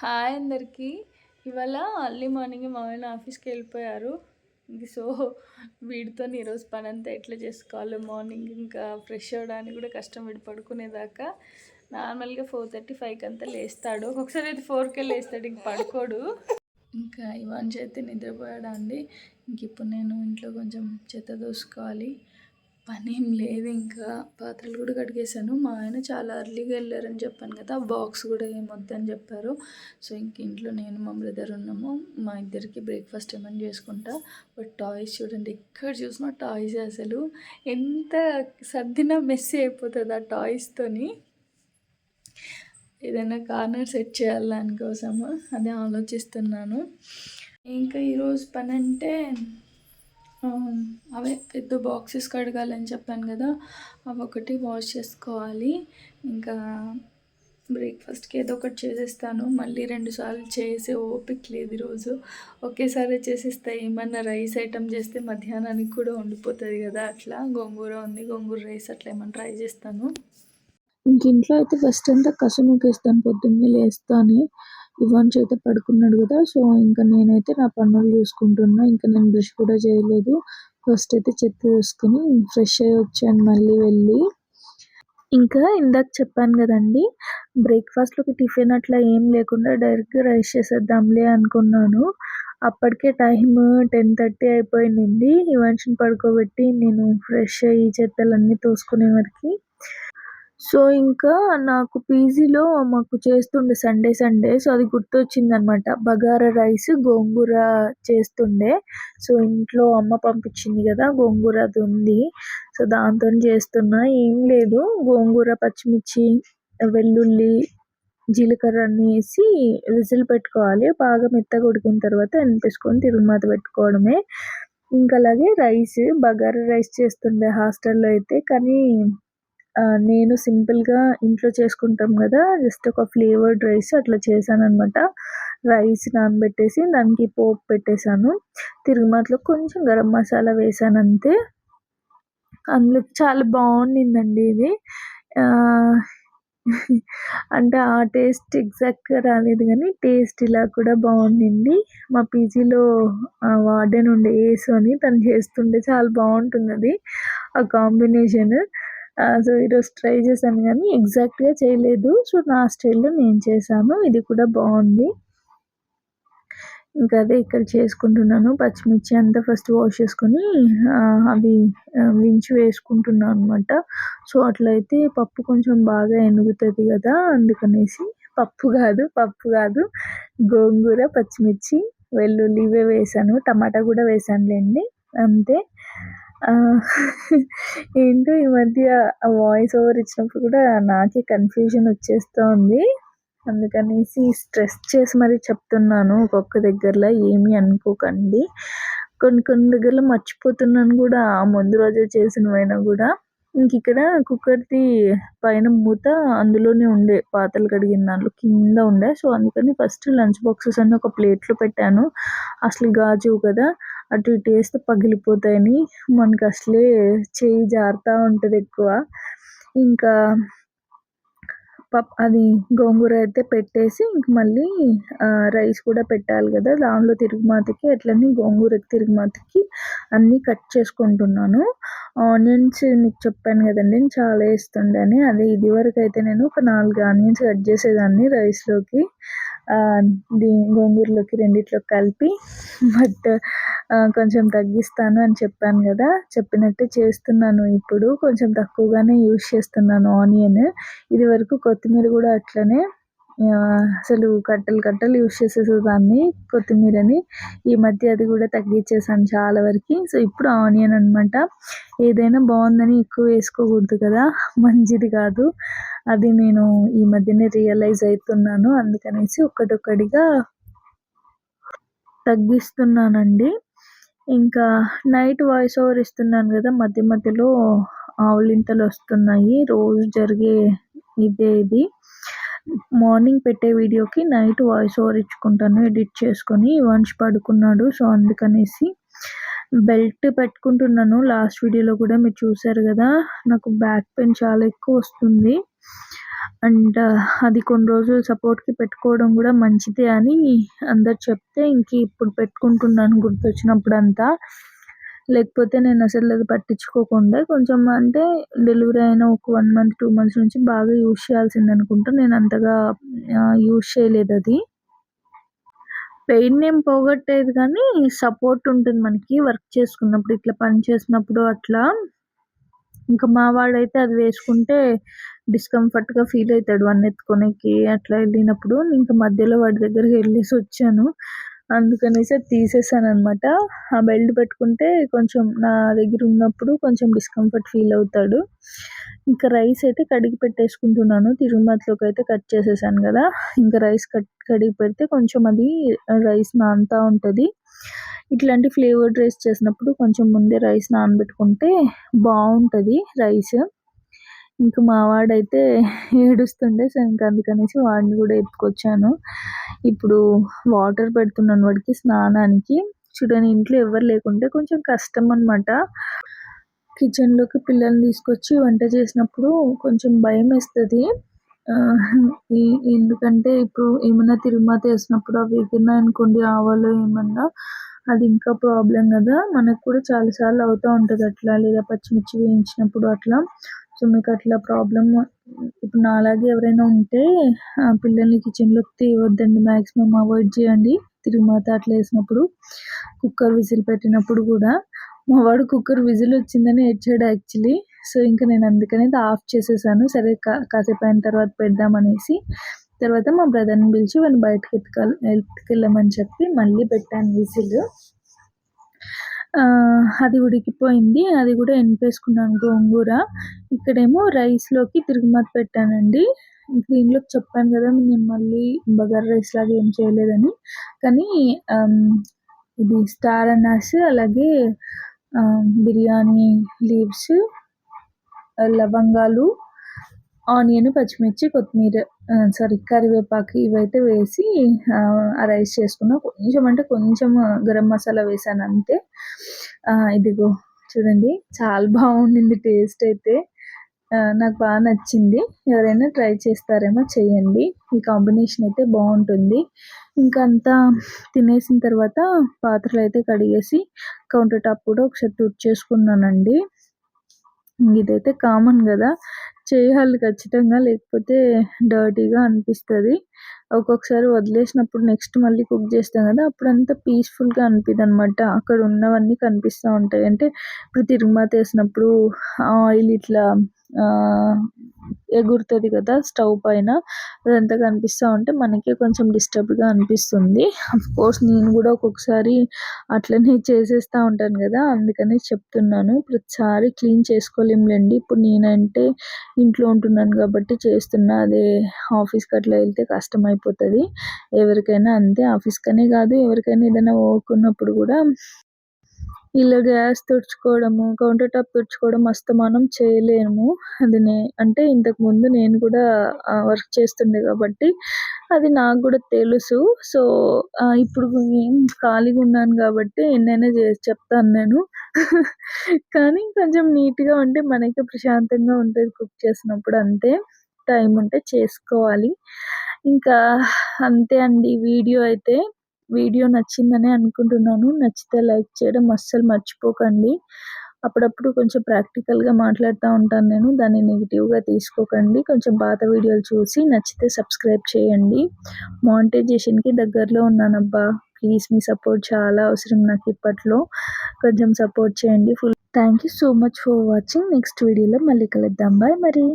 Hi అందరికీ. ఇవాళ early morning మా ఆయన ఆఫీస్కి వెళ్ళిపోయారు. సో వీడితో ఈరోజు పని అంతా ఎట్లా చేసుకోవాలి? మార్నింగ్ ఇంకా ఫ్రెష్ అవ్వడానికి కూడా కష్టం వీడు పడుకునేదాకా. నార్మల్గా ఫోర్ థర్టీ ఫైవ్కి అంతా లేస్తాడు. ఒక్కొక్కసారి అయితే ఫోర్కే లేస్తాడు ఇంక పడుకోడు. ఇంకా ఇవన్ చేతి నిద్రపోయాడా అండి. ఇంక ఇప్పుడు నేను ఇంట్లో కొంచెం చెత్త దూసుకోవాలి. పని ఏం లేదు. ఇంకా పాత్రలు కూడా కడిగేశాను. మా ఆయన చాలా అర్లీగా వెళ్ళారని చెప్పాను కదా బాక్స్ కూడా ఏమొద్దని వద్దని చెప్పారు. సో ఇంక ఇంట్లో నేను మా బ్రదర్ ఉన్నాము. మా ఇద్దరికి బ్రేక్ఫాస్ట్ ఏమైనా చేసుకుంటా. బట్ టాయ్స్ చూడండి ఎక్కడ చూసినా టాయ్స్ అసలు. ఎంత సర్దినా మెస్సీ అయిపోతుంది ఆ టాయ్స్తోని ఏదైనా కార్నర్ సెట్ చేయాలి దానికోసము అదే ఆలోచిస్తున్నాను. ఇంకా ఈరోజు పని అంటే అవే పెద్ద బాక్సెస్ కడగాలని చెప్పాను కదా అవి ఒకటి వాష్ చేసుకోవాలి. ఇంకా బ్రేక్ఫాస్ట్కి ఏదో ఒకటి చేసేస్తాను. మళ్ళీ రెండుసార్లు చేసే ఓపిక లేదు ఈరోజు ఒకేసారి చేసేస్తా ఏమన్నా రైస్ ఐటమ్ చేస్తే మధ్యాహ్నానికి కూడా ఉండిపోతుంది కదా అట్లా. గోంగూర ఉంది గోంగూర రైస్ అట్లా ఏమన్నా ట్రై చేస్తాను. ఇంక ఇంట్లో అయితే ఫస్ట్ అంతా కసుముకేస్తాను పొద్దున్నే లేస్తాను. ఇవాన్ అయితే పడుకున్నాడు కదా సో ఇంకా నేనైతే నా పనులు చూసుకుంటున్నా. ఇంకా నేను బ్రష్ కూడా చేయలేదు. ఫస్ట్ అయితే చెత్త చూసుకుని ఫ్రెష్ అయ్యి వచ్చాను మళ్ళీ వెళ్ళి. ఇంకా ఇందాక చెప్పాను కదండి బ్రేక్ఫాస్ట్లోకి టిఫిన్ అట్లా ఏం లేకుండా డైరెక్ట్గా రైస్ చేసేద్దాంలే అనుకున్నాను. అప్పటికే టైం టెన్ థర్టీ అయిపోయింది. ఇవాన్షిని పడుకోబెట్టి నేను ఫ్రెష్ అయ్యి చెత్తలన్నీ తోసుకునే వరకు సో ఇంకా నాకు పీజీలో మాకు చేస్తుండే సండే సండే సో అది గుర్తొచ్చింది అనమాట బగారా రైస్ గోంగూర చేస్తుండే. సో ఇంట్లో అమ్మ పంపించింది కదా గోంగూర అది ఉంది. సో దాంతో చేస్తున్నా. ఏం లేదు. గోంగూర పచ్చిమిర్చి వెల్లుల్లి జీలకర్ర అన్ని వేసి విజిల్ పెట్టుకోవాలి. బాగా మెత్తగా ఉడికిన తర్వాత ఎనిపేసుకొని తిరుగుమాత పెట్టుకోవడమే. ఇంకా అలాగే రైస్ బగారా రైస్ చేస్తుండే హాస్టల్లో అయితే. కానీ నేను సింపుల్గా ఇంట్లో చేసుకుంటాం కదా జస్ట్ ఒక ఫ్లేవర్డ్ రైస్ అట్లా చేశాను అనమాట రైస్ నానబెట్టేసి దానికి పోపు పెట్టేశాను. తిరుగుమాతలో కొంచెం గరం మసాలా వేసాను అంతే అందులో చాలా బాగుండిందండి ఇది. అంటే ఆ టేస్ట్ ఎగ్జాక్ట్గా రాలేదు కానీ టేస్ట్ ఇలా కూడా బాగుండింది. మా పీజీలో వార్డెన్ ఉండే ఏసు అని తను చేస్తుండే చాలా బాగుంటుంది అది. ఆ కాంబినేషన్. సో ఈరోజు ట్రై చేశాను కానీ ఎగ్జాక్ట్గా చేయలేదు. సో నా స్టైల్లో నేను చేశాను. ఇది కూడా బాగుంది. ఇంకా అదే ఇక్కడ చేసుకుంటున్నాను. పచ్చిమిర్చి అంతా ఫస్ట్ వాష్ చేసుకొని అవి వించి వేసుకుంటున్నాను అనమాట సో అట్లయితే పప్పు కొంచెం బాగా ఎనుగుతుంది కదా అందుకనేసి పప్పు కాదు పప్పు కాదు గోంగూర పచ్చిమిర్చి వెల్లుల్లి ఇవే వేసాను టమాటా కూడా వేసానులేండి అంతే. ఏంటో ఈ మధ్య వాయిస్ ఓవర్ ఇచ్చినప్పుడు కూడా నాకే కన్ఫ్యూజన్ వచ్చేస్తూ ఉంది అందుకనేసి స్ట్రెస్ చేసి మరీ చెప్తున్నాను ఒక్కొక్క దగ్గరలో ఏమీ అనుకోకండి. కొన్ని కొన్ని దగ్గరలో మర్చిపోతున్నాను కూడా ఆ ముందు రోజే చేసినవైనా కూడా. ఇంక ఇక్కడ కుక్కర్ది పైన మూత అందులోనే ఉండే పాత్రలు కడిగిన దాంట్లో కింద ఉండే. సో అందుకని ఫస్ట్ లంచ్ బాక్సెస్ అన్ని ఒక ప్లేట్లో పెట్టాను. అసలు గాజు కదా. అటు ఇటు వేస్తే పగిలిపోతాయని మనకు అసలే చేయి జారుతూ ఉంటుంది ఎక్కువ. ఇంకా పప్ అది గోంగూర అయితే పెట్టేసి ఇంక మళ్ళీ రైస్ కూడా పెట్టాలి కదా. దానిలో తిరుగుమాతకి అట్లనే గోంగూరకి తిరుగుమాతకి అన్నీ కట్ చేసుకుంటున్నాను. ఆనియన్స్ మీకు చెప్పాను కదండి నేను చాలా వేస్తుండే అదే అదే ఇదివరకు అయితే నేను ఒక నాలుగు ఆనియన్స్ కట్ చేసేదాన్ని రైస్లోకి. దీని గోంగూరలోకి రెండిట్లోకి కలిపి బట్ కొంచెం తగ్గిస్తాను అని చెప్పాను కదా. చెప్పినట్టు చేస్తున్నాను ఇప్పుడు. కొంచెం తక్కువగానే యూస్ చేస్తున్నాను ఆనియన్. ఇది వరకు కొత్తిమీర కూడా అట్లనే అసలు కట్టలు కట్టలు యూస్ చేసేసేదాన్ని కొత్తిమీరని. ఈ మధ్య అది కూడా తగ్గించేసాను చాలా వరకు. సో ఇప్పుడు ఆనియన్ అనమాట ఏదైనా బాగుందని ఎక్కువ వేసుకోకూడదు కదా. మంచిది కాదు. అది నేను ఈ మధ్యనే రియలైజ్ అవుతున్నాను అందుకనేసి ఒక్కటొక్కటిగా తగ్గిస్తున్నానండి. ఇంకా నైట్ వాయిస్ ఓవర్ ఇస్తున్నాను కదా మధ్య మధ్యలో ఆవులింతలు వస్తున్నాయి. రోజు జరిగే ఇదే ఇది. మార్నింగ్ పెట్టే వీడియోకి నైట్ వాయిస్ ఓవర్ ఇచ్చుకుంటాను ఎడిట్ చేసుకొని. వంశ్ పడుకున్నాడు సో అందుకనేసి బెల్ట్ పెట్టుకుంటున్నాను. లాస్ట్ వీడియోలో కూడా మీరు చూసారు కదా నాకు బ్యాక్ పెయిన్ చాలా ఎక్కువ వస్తుంది. అండ్ అది కొన్ని రోజులు సపోర్ట్‌కి పెట్టుకోవడం కూడా మంచిదే అని అందరు చెప్తే ఇంక ఇప్పుడు పెట్టుకుంటున్నాను గుర్తొచ్చినప్పుడంతా. లేకపోతే నేను అసలు అది పట్టించుకోకుండా కొంచెం అంటే డెలివరీ అయిన ఒక వన్ మంత్, టూ మంత్స్ నుంచి బాగా యూజ్ చేయాల్సిందనుకుంటా. నేను అంతగా యూస్ చేయలేదు అది పెయిన్ ఏం పోగొట్టేది కానీ సపోర్ట్ ఉంటుంది మనకి వర్క్ చేసుకున్నప్పుడు, ఇట్లా పని చేసినప్పుడు అట్లా. ఇంకా మా వాడైతే అది వేసుకుంటే డిస్కంఫర్ట్‌గా ఫీల్ అవుతాడు వాడిని ఎత్తుకొనికి అట్లా వెళ్ళినప్పుడు ఇంకా మధ్యలో వాడి దగ్గరికి వెళ్ళేసి వచ్చాను అందుకనేసి అది తీసేసాననమాట. ఆ బెల్ట్ పెట్టుకుంటే కొంచెం నా దగ్గర ఉన్నప్పుడు కొంచెం డిస్కంఫర్ట్ ఫీల్ అవుతాడు. ఇంకా రైస్ అయితే కడిగి పెట్టేసుకుంటున్నాను. తిరుమతిలోకి అయితే కట్ చేసేసాను కదా ఇంకా రైస్ కట్ కడిగి పెడితే కొంచెం అది రైస్ నానుతా ఉంటుంది ఇట్లాంటి ఫ్లేవర్డ్ రైస్ చేసినప్పుడు కొంచెం ముందే రైస్ నానబెట్టుకుంటే బాగుంటుంది రైస్. ఇంక మా వాడైతే ఏడుస్తుండే సో, ఇంక అందుకనేసి వాడిని కూడా ఎత్తుకొచ్చాను. ఇప్పుడు వాటర్ పెడుతున్నాను వాడికి స్నానానికి. చూడండి ఇంట్లో ఎవరు లేకుంటే కొంచెం కష్టం అనమాట. కిచెన్‌లోకి పిల్లల్ని తీసుకొచ్చి వంట చేసినప్పుడు కొంచెం భయం వేస్తుంది ఎందుకంటే ఇప్పుడు ఏమైనా తిరుమాత వేసినప్పుడు అవి ఎగిరినాయనుకోండి ఆవాలో ఏమన్నా అది ఇంకా ప్రాబ్లం కదా మనకు కూడా చాలా సార్లు ఉంటుంది అట్లా. లేదా పచ్చిమిర్చి వేయించినప్పుడు అట్లా. సో, మీకు అట్లా ప్రాబ్లమ్ ఇప్పుడు నాలాగే ఎవరైనా ఉంటే పిల్లల్ని కిచెన్‌లోకి తీయవద్దండి మ్యాక్సిమం అవాయిడ్ చేయండి. తిరుమాత అట్లా వేసినప్పుడు కుక్కర్ విజిల్ పెట్టినప్పుడు కూడా మా వాడు కుక్కర్ విజిల్ వచ్చిందని ఏడ్చాడు యాక్చువల్లీ. సో, ఇంక నేను అందుకనే ఆఫ్ చేసేసాను. సరే కా కాసేపు అయిన తర్వాత పెడదామనేసి. తర్వాత మా బ్రదర్‌ని పిలిచి వాళ్ళు బయటకి ఎత్తుకల్ ఎత్తుకెళ్ళమని చెప్పి మళ్ళీ పెట్టాను విజిల్. అది ఉడికిపోయింది. అది కూడా ఎనిపేసుకున్నాను గోంగూర. ఇక్కడేమో రైస్‌లోకి తిరుగుమాత పెట్టానండి. దీనిలోకి చెప్పాను కదా నేను మళ్ళీ బగార్ రైస్ లాగా ఏం చేయలేదని. కానీ ఇది స్టార్ అనాస్ అలాగే బిర్యానీ లీవ్స్, లవంగాలు, ఆనియన్, పచ్చిమిర్చి, కొత్తిమీర సారీ కరివేపాకు ఇవైతే వేసి రైస్ చేసుకున్నా. కొంచెం అంటే కొంచెం గరం మసాలా వేసాను అంతే. ఇదిగో చూడండి చాలా బాగుండింది టేస్ట్ అయితే. నాకు బాగా నచ్చింది. ఎవరైనా ట్రై చేస్తారేమో చేయండి. ఈ కాంబినేషన్ అయితే బాగుంటుంది ఇంకా అంతా తినేసిన తర్వాత పాత్రలు అయితే కడిగేసి కౌంటర్ టాప్ కూడా ఒకసారి తుడిచేసుకున్నానండి. ఇదైతే కామన్ కదా చేయాలి ఖచ్చితంగా లేకపోతే డర్టీగా అనిపిస్తుంది ఒక్కొక్కసారి వదిలేసినప్పుడు నెక్స్ట్ మళ్ళీ కుక్ చేస్తాం కదా అప్పుడు అంతా పీస్‌ఫుల్‌గా అనిపియదనమాట. అక్కడ ఉన్నవన్నీ కనిపిస్తా ఉంటాయి. అంటే ఇప్పుడు తిరుమాత వేసినప్పుడు ఆయిల్ ఇట్లా ఎగురుతుంది కదా స్టవ్ పైన. అదంతా కనిపిస్తూ ఉంటే మనకే కొంచెం డిస్టర్బ్‌గా అనిపిస్తుంది. కోర్స్ నేను కూడా ఒక్కొక్కసారి అట్లనే చేసేస్తూ ఉంటాను కదా అందుకనే చెప్తున్నాను. ప్రతిసారి క్లీన్ చేసుకోలేములేండి ఇప్పుడు నేనంటే ఇంట్లో ఉంటున్నాను కాబట్టి చేస్తున్నా. అదే ఆఫీస్‌కి అట్లా వెళ్తే కష్టం అయిపోతుంది ఎవరికైనా అంతే ఆఫీస్‌కనే కాదు ఎవరికైనా ఏదైనా వర్క్ ఉన్నప్పుడు ఇలా గ్యాస్ తుడుచుకోవడము, కౌంటర్ టాప్ తుడుచుకోవడం అస్తమానం చేయలేము. అది నే అంటే ఇంతకుముందు నేను కూడా వర్క్ చేస్తుండే కాబట్టి అది నాకు కూడా తెలుసు. సో, ఇప్పుడు ఖాళీగా ఉన్నాను కాబట్టి ఎన్నైనా చేసి చెప్తాను నేను. కానీ కొంచెం నీట్‌గా ఉంటే మనకే ప్రశాంతంగా ఉంటుంది కుక్ చేసినప్పుడు అంతే. టైం ఉంటే చేసుకోవాలి. ఇంకా అంతే అండి వీడియో అయితే. వీడియో నచ్చిందనే అనుకుంటున్నాను. నచ్చితే లైక్ చేయడం అస్సలు మర్చిపోకండి. అప్పుడప్పుడు కొంచెం ప్రాక్టికల్‌గా మాట్లాడుతూ ఉంటాను నేను. దాన్ని నెగిటివ్గా తీసుకోకండి. కొంచెం పాత వీడియోలు చూసి నచ్చితే సబ్స్క్రైబ్ చేయండి. మానిటైజేషన్‌కి దగ్గరలో ఉన్నానబ్బా! ప్లీజ్ మీ సపోర్ట్ చాలా అవసరం నాకు ఇప్పట్లో. కొంచెం సపోర్ట్ చేయండి. Full thank you so much for watching. Next వీడియోలో మళ్ళీ కలుద్దాం. బాయ్ మరి.